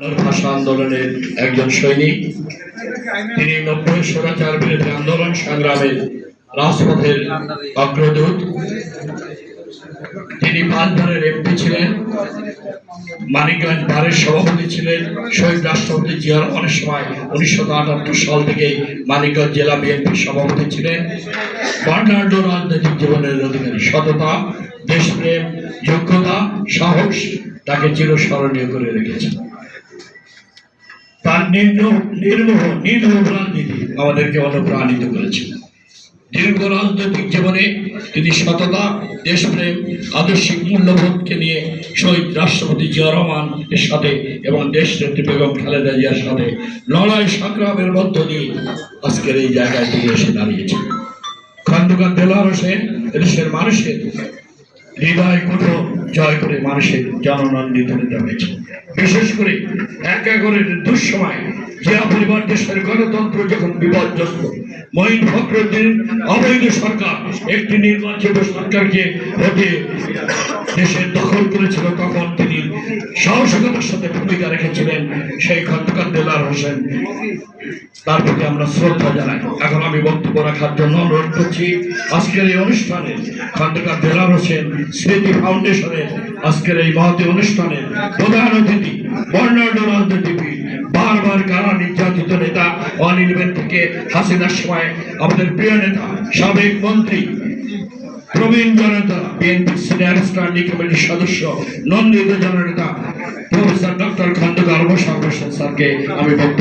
ভাষা আন্দোলনের একজন সৈনিক। তিনি নব্বই স্বৈরাচার বিরোধী আন্দোলন সংগ্রামের রাজপথের অগ্রদূত। তিনি এমপি ছিলেন। মানিকগঞ্জ বারের সভাপতি ছিলেন। শহীদ রাষ্ট্রপতি জিয়ার অনেক সময় উনিশশো আটাত্তর সাল থেকে মানিকগঞ্জ জেলা বিএনপির সভাপতি ছিলেন। বর্ণাঢ্য রাজনৈতিক জীবনের অধিকারী। সততা, দেশপ্রেম, যোগ্যতা, সাহস তাকে চিরস্মরণীয় করে রেখেছে তার নির্মোহ নির্মোহ আমাদেরকে অনুপ্রাণিত করেছে। দীর্ঘ রাজনৈতিক জীবনে তিনি সততা, দেশপ্রেম, আদর্শিক মূল্যবোধকে নিয়ে শহীদ রাষ্ট্রপতি জিয়া রহমান এর সাথে এবং দেশ নেত্রী বেগম খালেদা জিয়ার সাথে লড়াই সংগ্রামের মধ্য দিয়ে আজকের এই জায়গায় তিনি এসে দাঁড়িয়েছে খন্দকার দেলার হোসেন দেশের মানুষের হৃদয় কুঠো জয় করে মানুষের জননন্দিত নেতা হয়েছে। বিশেষ করে এক একরের দুঃসময় জিয়া পরিবার দেশের গণতন্ত্র যখন বিপর্যস্ত, মহিন ফখরুদ্দিন অবৈধ সরকার, একটি নির্বাচিত সরকারকে হতে দেশের দখল করেছিল, তখন সাহসিকতার সাথে ভূমিকা রেখেছিলেন সেই খন্দকার দেলার হোসেন। তার প্রতি আমরা শ্রদ্ধা জানাই। এখন আমি বক্তব্য রাখার জন্য অনুরোধ করছি, আজকের এই অনুষ্ঠানে খন্দকার দেলার হোসেন স্মৃতি ফাউন্ডেশনের আজকের এই মহতী অনুষ্ঠানের প্রধান অতিথি, বর্ণাঢ্য রাজনীতিবিদ, বারবার কারা নির্যাতিত নেতা অনির্বেন থেকে হাসিনার সময় আমাদের প্রিয় নেতা, সাবেক মন্ত্রী প্রবীণ জনতা বিএনপি সিনিয়র স্ট্যান্ডিং কমিটির সদস্য, নন্দিত জননেতা, প্রফেসর ডক্টর খন্দকার অবসর স্যারকে আমি বক্তব্য